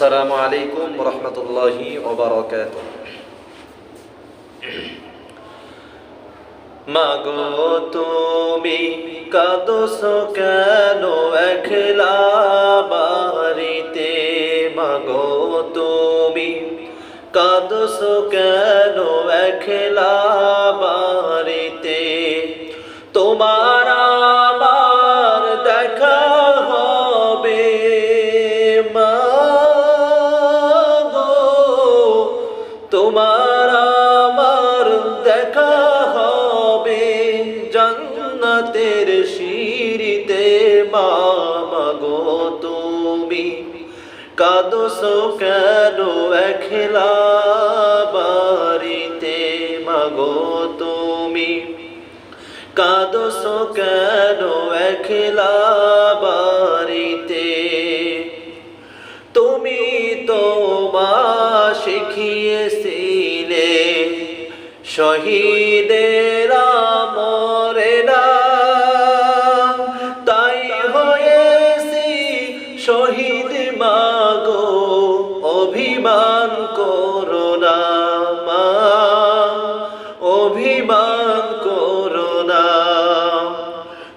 আসসালামু আলাইকুম রহমতুল্লাহি ওবরাকাত মাগো তুমি কাদস কেন একলা বাড়িতে? মাগো তুমি কাদস কেন একলা বাড়িতে? তোমার জান্নাতের শিরিতে মাগো তুমি। কাদস কেন একলা বাড়িতে, মাগো তুমি? কাদস কেন একলা বাড়িতে? তুমি তো মা শিখিয়েছিলে, শহীদের অভিমান করোনা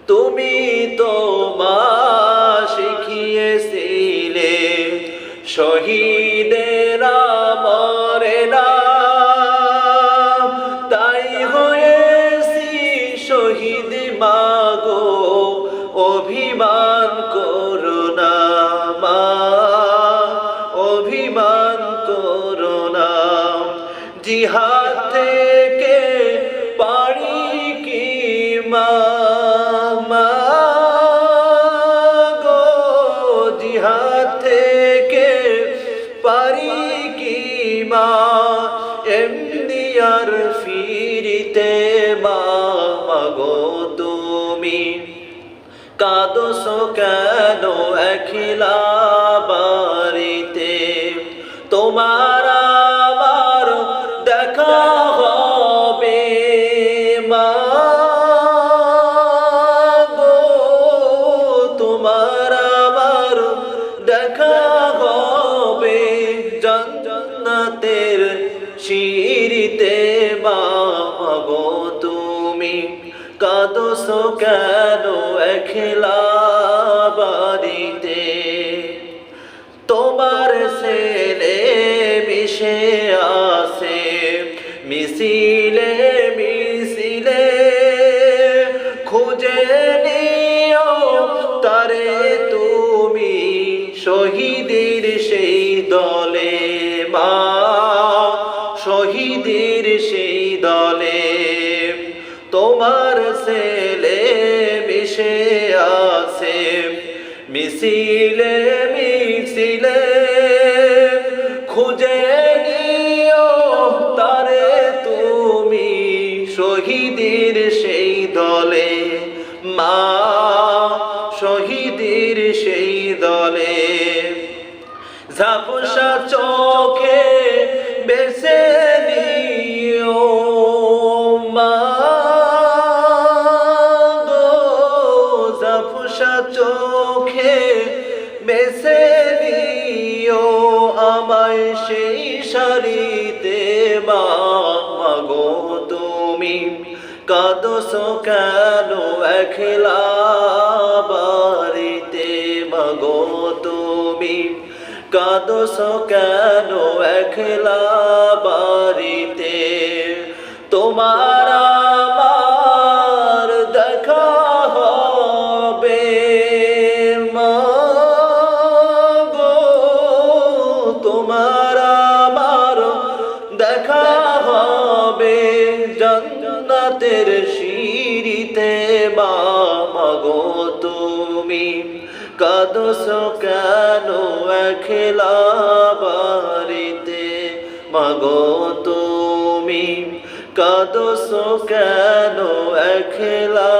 তুমি তো মা শিখিয়েছিলে, শহীদেরা মরে না। তাই হয়েছি শহীদ মাগো অভিমান করোনা মা। অভিমান করোনা জিহাদ মা গো, জিহাদ থেকে পারি কি মা? এমনি আর ফিরিতে মা মাগো তুমি। কাদস কেন একলা শিরিতে মা তুমি। কাদস কেন একলা বাড়িতে? তোমার ছেলে মিশে আসে মিছিলে মিছিলে। খুঁজে নিও তারে তুমি, শহীদের সেই দলে মা শহীদের সেই দলে তোমার ছেলে মিশে আছে। মিছিলে মিছিলে খুঁজে নিও তারে তুমি শহীদের সেই দলে। মা, শহীদের সেই দলে। ঝাপসা চোখে বেসে নিও মা ঝাপসা চোখে বেসে নিও আমায় সেই সারিতে মা মাগো তুমি কাদস কেন একলা বাড়িতে মাগো তুমি কাদস কেন একলা বাড়িতে? তোমার আমার দেখা হবে মা গো। তোমার আমার দেখা হবে জান্নাতের শিরিতে মা মাগো তুমি। কাদস কেন খেলা বারিতে মাগো তুমি কাদস কেন খেলা